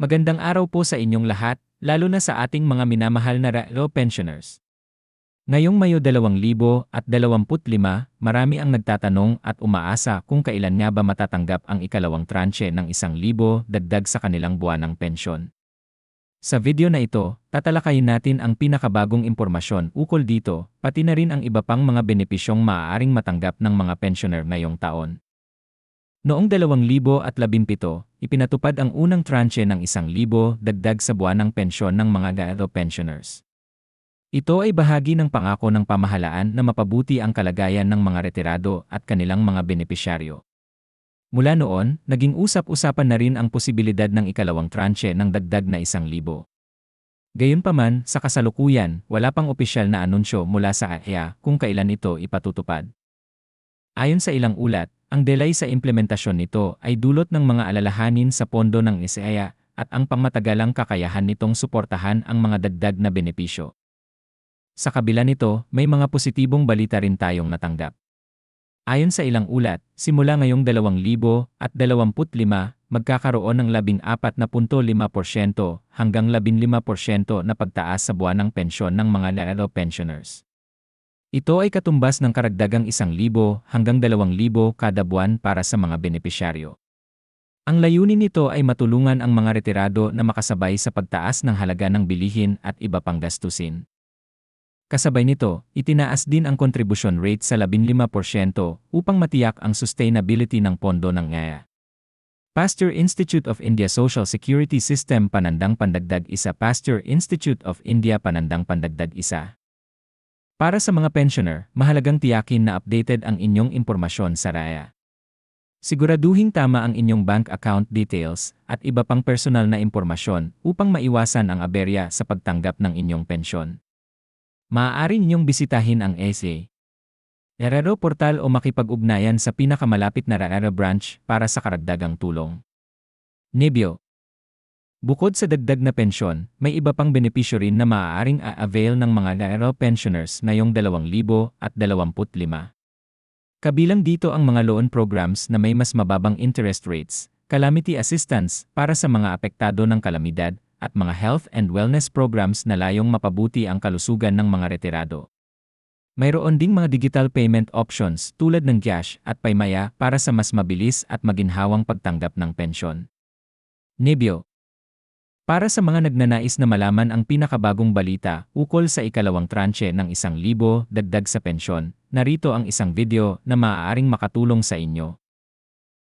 Magandang araw po sa inyong lahat, lalo na sa ating mga minamahal na Raelo pensioners. Ngayong Mayo 2025, marami ang nagtatanong at umaasa kung kailan nga ba matatanggap ang ikalawang tranche ng isang libo dagdag sa kanilang buwanang pensyon. Sa video na ito, tatalakayin natin ang pinakabagong impormasyon ukol dito, pati na rin ang iba pang mga benepisyong maaaring matanggap ng mga pensioner ngayong taon. Noong 2017, ipinatupad ang unang tranche ng 1,000 dagdag sa buwanang pensyon ng mga Gaero pensioners. Ito ay bahagi ng pangako ng pamahalaan na mapabuti ang kalagayan ng mga retirado at kanilang mga benepisyaryo. Mula noon, naging usap-usapan na rin ang posibilidad ng ikalawang tranche ng dagdag na 1,000. Gayunpaman, sa kasalukuyan, wala pang opisyal na anunsyo mula sa AHEA kung kailan ito ipatutupad. Ayon sa ilang ulat, ang delay sa implementasyon nito ay dulot ng mga alalahanin sa pondo ng ISEA at ang pangmatagalang kakayahan nitong suportahan ang mga dagdag na benepisyo. Sa kabila nito, may mga positibong balita rin tayong natanggap. Ayon sa ilang ulat, simula ngayong 2025, magkakaroon ng 14.5% hanggang 15% na pagtaas sa buwanang pensyon ng mga Laelo pensioners. Ito ay katumbas ng karagdagang 1,000 hanggang 2,000 kada buwan para sa mga benepisyaryo. Ang layunin nito ay matulungan ang mga retirado na makasabay sa pagtaas ng halaga ng bilihin at iba pang gastusin. Kasabay nito, itinaas din ang contribution rate sa 15% upang matiyak ang sustainability ng pondo ng ngaya. Pasteur Institute of India Social Security System Panandang Pandagdag Isa Pasteur Institute of India Panandang Pandagdag Isa para sa mga pensioner, mahalagang tiyakin na updated ang inyong impormasyon sa RAYA. Siguraduhin tama ang inyong bank account details at iba pang personal na impormasyon upang maiwasan ang aberya sa pagtanggap ng inyong pensyon. Maaari ninyong bisitahin ang SA Herrero Portal o makipag-ugnayan sa pinakamalapit na RARA branch para sa karagdagang tulong. Nebio Bukod sa dagdag na pensyon, may iba pang benepisyo rin na maaaring a-avail ng mga Nairo pensioners ngayong 2025. Kabilang dito ang mga loan programs na may mas mababang interest rates, calamity assistance para sa mga apektado ng kalamidad, at mga health and wellness programs na layong mapabuti ang kalusugan ng mga retirado. Mayroon ding mga digital payment options tulad ng cash at paymaya para sa mas mabilis at maginhawang pagtanggap ng pensyon. Nebio, para sa mga nagnanais na malaman ang pinakabagong balita ukol sa ikalawang tranche ng isang libo dagdag sa pensyon, narito ang isang video na maaaring makatulong sa inyo.